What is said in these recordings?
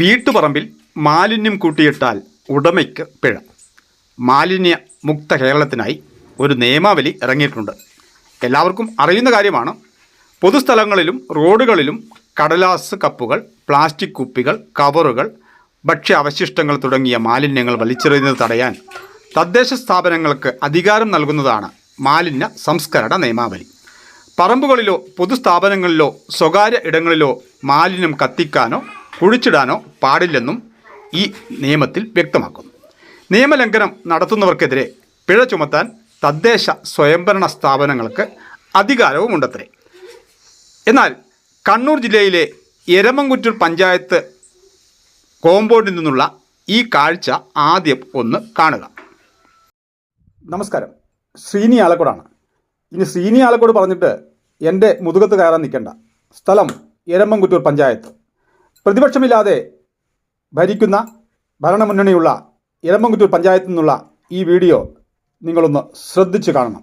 വീട്ടുപറമ്പിൽ മാലിന്യം കൂട്ടിയിട്ടാൽ ഉടമയ്ക്ക് പിഴ. മാലിന്യ മുക്ത കേരളത്തിനായി ഒരു നിയമാവലി ഇറങ്ങിയിട്ടുണ്ട്. എല്ലാവർക്കും അറിയുന്ന കാര്യമാണ്. പൊതുസ്ഥലങ്ങളിലും റോഡുകളിലും കടലാസ് കപ്പുകൾ പ്ലാസ്റ്റിക് കുപ്പികൾ കവറുകൾ ഭക്ഷ്യ അവശിഷ്ടങ്ങൾ തുടങ്ങിയ മാലിന്യങ്ങൾ വലിച്ചെറിയുന്നത് തടയാൻ തദ്ദേശ സ്ഥാപനങ്ങൾക്ക് അധികാരം നൽകുന്നതാണ് മാലിന്യ സംസ്കരണ നിയമാവലി. പറമ്പുകളിലോ പൊതുസ്ഥാപനങ്ങളിലോ സ്വകാര്യ ഇടങ്ങളിലോ മാലിന്യം കത്തിക്കാനോ കുഴിച്ചിടാനോ പാടില്ലെന്നും ഈ നിയമത്തിൽ വ്യക്തമാക്കുന്നു. നിയമലംഘനം നടത്തുന്നവർക്കെതിരെ പിഴ ചുമത്താൻ തദ്ദേശ സ്വയംഭരണ സ്ഥാപനങ്ങൾക്ക് അധികാരവും ഉണ്ടത്രേ എന്നാൽ കണ്ണൂർ ജില്ലയിലെ എരമംകുറ്റൂർ പഞ്ചായത്ത് കോമ്പൗണ്ടിൽ നിന്നുള്ള ഈ കാഴ്ച ആദ്യം ഒന്ന് കാണുക. നമസ്കാരം. ശ്രീനി ആലക്കോടാണ്. ഇനി ശ്രീനി ആലക്കോട് പറഞ്ഞിട്ട് എന്റെ മുതുകത്ത് കയറാൻ നിൽക്കേണ്ട. സ്ഥലം എരമംകുറ്റൂർ പഞ്ചായത്ത്. പ്രതിപക്ഷമില്ലാതെ ഭരിക്കുന്ന ഭരണമുന്നണിയുള്ള എരമംകുറ്റൂർ പഞ്ചായത്തിൽ നിന്നുള്ള ഈ വീഡിയോ നിങ്ങളൊന്ന് ശ്രദ്ധിച്ചു കാണണം.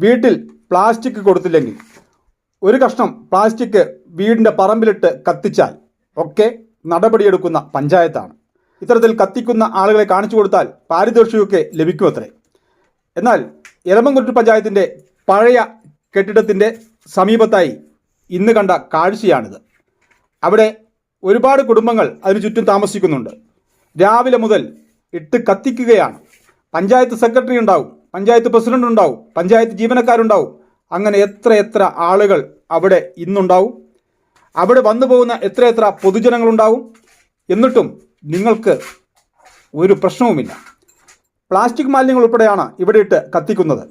വീട്ടിൽ പ്ലാസ്റ്റിക് കൊടുത്തില്ലെങ്കിൽ ഒരു കഷ്ണം പ്ലാസ്റ്റിക് വീടിന്റെ പറമ്പിലിട്ട് കത്തിച്ചാൽ ഒക്കെ നടപടിയെടുക്കുന്ന പഞ്ചായത്താണ്. ഇത്തരത്തിൽ കത്തിക്കുന്ന ആളുകളെ കാണിച്ചു കൊടുത്താൽ പാരിതോഷികമൊക്കെ ലഭിക്കുമത്രേ. എന്നാൽ എലമംകുറ്റൂർ പഞ്ചായത്തിന്റെ പഴയ കെട്ടിടത്തിന്റെ സമീപത്തായി ഇന്ന് കണ്ട കാഴ്ചയാണിത്. അവിടെ ഒരുപാട് കുടുംബങ്ങൾ അതിനു ചുറ്റും താമസിക്കുന്നുണ്ട്. രാവിലെ മുതൽ ഇട്ട് കത്തിക്കുകയാണ്. പഞ്ചായത്ത് സെക്രട്ടറി ഉണ്ടാവും പഞ്ചായത്ത് പ്രസിഡന്റ് ഉണ്ടാവും പഞ്ചായത്ത് ജീവനക്കാരുണ്ടാവും. അങ്ങനെ എത്ര എത്ര ആളുകൾ അവിടെ ഇന്നുണ്ടാവും? അവിടെ വന്നു പോകുന്ന എത്ര എത്ര പൊതുജനങ്ങളുണ്ടാവും? എന്നിട്ടും നിങ്ങൾക്ക് ഒരു പ്രശ്നവുമില്ല. പ്ലാസ്റ്റിക് മാലിന്യങ്ങൾ ഉൾപ്പെടെയാണ് ഇവിടെ ഇട്ട് കത്തിക്കുന്നത്.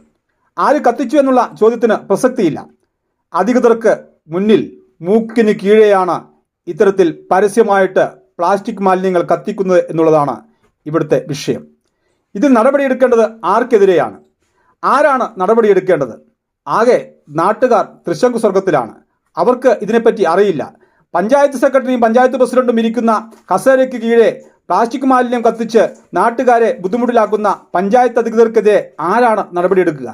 ആര് കത്തിച്ചു എന്നുള്ള ചോദ്യത്തിന് പ്രസക്തിയില്ല. അധികൃതർക്ക് മുന്നിൽ മൂക്കിന് കീഴെയാണ് ഇത്തരത്തിൽ പരസ്യമായിട്ട് പ്ലാസ്റ്റിക് മാലിന്യങ്ങൾ കത്തിക്കുന്നത് എന്നുള്ളതാണ് ഇവിടുത്തെ വിഷയം. ഇതിൽ നടപടിയെടുക്കേണ്ടത് ആർക്കെതിരെയാണ്? ആരാണ് നടപടിയെടുക്കേണ്ടത്? ആകെ നാട്ടുകാർ തൃശങ്കു സ്വർഗത്തിലാണ്. അവർക്ക് ഇതിനെപ്പറ്റി അറിയില്ല. പഞ്ചായത്ത് സെക്രട്ടറിയും പഞ്ചായത്ത് പ്രസിഡന്റും ഇരിക്കുന്ന കസേരയ്ക്ക് കീഴെ പ്ലാസ്റ്റിക് മാലിന്യം കത്തിച്ച് നാട്ടുകാരെ ബുദ്ധിമുട്ടിലാക്കുന്ന പഞ്ചായത്ത് അധികൃതർക്കെതിരെ ആരാണ് നടപടിയെടുക്കുക?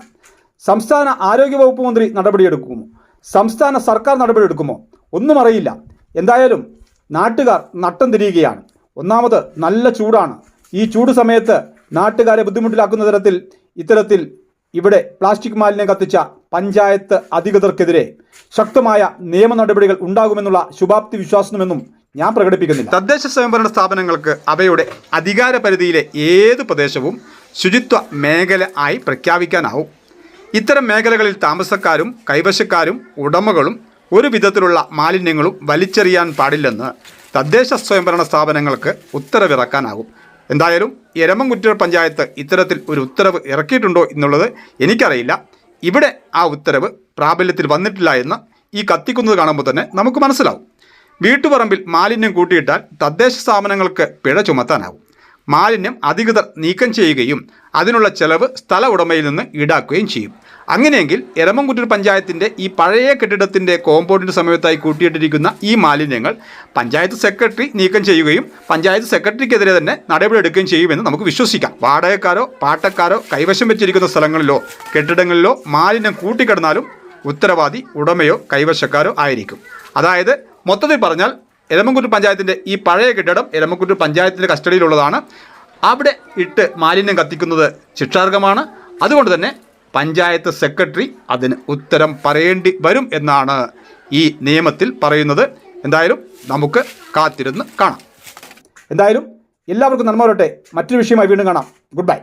സംസ്ഥാന ആരോഗ്യ വകുപ്പ് മന്ത്രി നടപടിയെടുക്കുമോ? സംസ്ഥാന സർക്കാർ നടപടിയെടുക്കുമോ? ഒന്നും അറിയില്ല. എന്തായാലും നാട്ടുകാർ നട്ടം തിരിയുകയാണ്. ഒന്നാമത് നല്ല ചൂടാണ്. ഈ ചൂട് സമയത്ത് നാട്ടുകാരെ ബുദ്ധിമുട്ടിലാക്കുന്ന തരത്തിൽ ഇത്തരത്തിൽ ഇവിടെ പ്ലാസ്റ്റിക് മാലിന്യം കത്തിച്ച പഞ്ചായത്ത് അധികൃതർക്കെതിരെ ശക്തമായ നിയമ നടപടികൾ ഉണ്ടാകുമെന്നുള്ള ശുഭാപ്തി വിശ്വാസമെന്നും ഞാൻ പ്രകടിപ്പിക്കുന്നില്ല. തദ്ദേശ സ്വയംഭരണ സ്ഥാപനങ്ങൾക്ക് അവയുടെ അധികാര പരിധിയിലെ ഏത് പ്രദേശവും ശുചിത്വ മേഖല ആയി പ്രഖ്യാപിക്കാനാവും. ഇത്തരം മേഖലകളിൽ താമസക്കാരും കൈവശക്കാരും ഉടമകളും ഒരു വിധത്തിലുള്ള മാലിന്യങ്ങളും വലിച്ചെറിയാൻ പാടില്ലെന്ന് തദ്ദേശ സ്വയംഭരണ സ്ഥാപനങ്ങൾക്ക് ഉത്തരവിറക്കാനാകും. എന്തായാലും എരമംകുറ്റൂർ പഞ്ചായത്ത് ഇത്തരത്തിൽ ഒരു ഉത്തരവ് ഇറക്കിയിട്ടുണ്ടോ എന്നുള്ളത് എനിക്കറിയില്ല. ഇവിടെ ആ ഉത്തരവ് പ്രാബല്യത്തിൽ വന്നിട്ടില്ല എന്ന് ഈ കത്തിക്കുന്നത് കാണുമ്പോൾ തന്നെ നമുക്ക് മനസ്സിലാവും. വീട്ടുപറമ്പിൽ മാലിന്യം കൂട്ടിയിട്ടാൽ തദ്ദേശ സ്ഥാപനങ്ങൾക്ക് പിഴ ചുമത്താനാവും മാലിന്യം അധികൃതർ നീക്കം ചെയ്യുകയും അതിനുള്ള ചെലവ് സ്ഥല ഉടമയിൽ നിന്ന് ഈടാക്കുകയും ചെയ്യും. അങ്ങനെയെങ്കിൽ എരമംകുറ്റൂർ പഞ്ചായത്തിന്റെ ഈ പഴയ കെട്ടിടത്തിന്റെ കോമ്പൗണ്ടിന് സമയത്തായി കൂട്ടിയിട്ടിരിക്കുന്ന ഈ മാലിന്യങ്ങൾ പഞ്ചായത്ത് സെക്രട്ടറി നീക്കം ചെയ്യുകയും പഞ്ചായത്ത് സെക്രട്ടറിക്കെതിരെ തന്നെ നടപടിയെടുക്കുകയും ചെയ്യുമെന്ന് നമുക്ക് വിശ്വസിക്കാം. വാടകക്കാരോ പാട്ടക്കാരോ കൈവശം വെച്ചിരിക്കുന്ന സ്ഥലങ്ങളിലോ കെട്ടിടങ്ങളിലോ മാലിന്യം കൂട്ടിക്കിടന്നാലും ഉത്തരവാദി ഉടമയോ കൈവശക്കാരോ ആയിരിക്കും. അതായത് മൊത്തത്തിൽ പറഞ്ഞാൽ എലമംകുറ്റൂർ പഞ്ചായത്തിന്റെ ഈ പഴയ കെട്ടിടം എലമക്കുറ്റൂർ പഞ്ചായത്തിന്റെ കസ്റ്റഡിയിലുള്ളതാണ്. അവിടെ ഇട്ട് മാലിന്യം കത്തിക്കുന്നത് ശിക്ഷാർഹമാണ്. അതുകൊണ്ട് തന്നെ പഞ്ചായത്ത് സെക്രട്ടറി അതിന് ഉത്തരം പറയേണ്ടി വരും എന്നാണ് ഈ നിയമത്തിൽ പറയുന്നത്. എന്തായാലും നമുക്ക് കാത്തിരുന്ന് കാണാം. എന്തായാലും എല്ലാവർക്കും നന്മ വരട്ടെ. മറ്റൊരു വിഷയമായി വീണ്ടും കാണാം. Good bye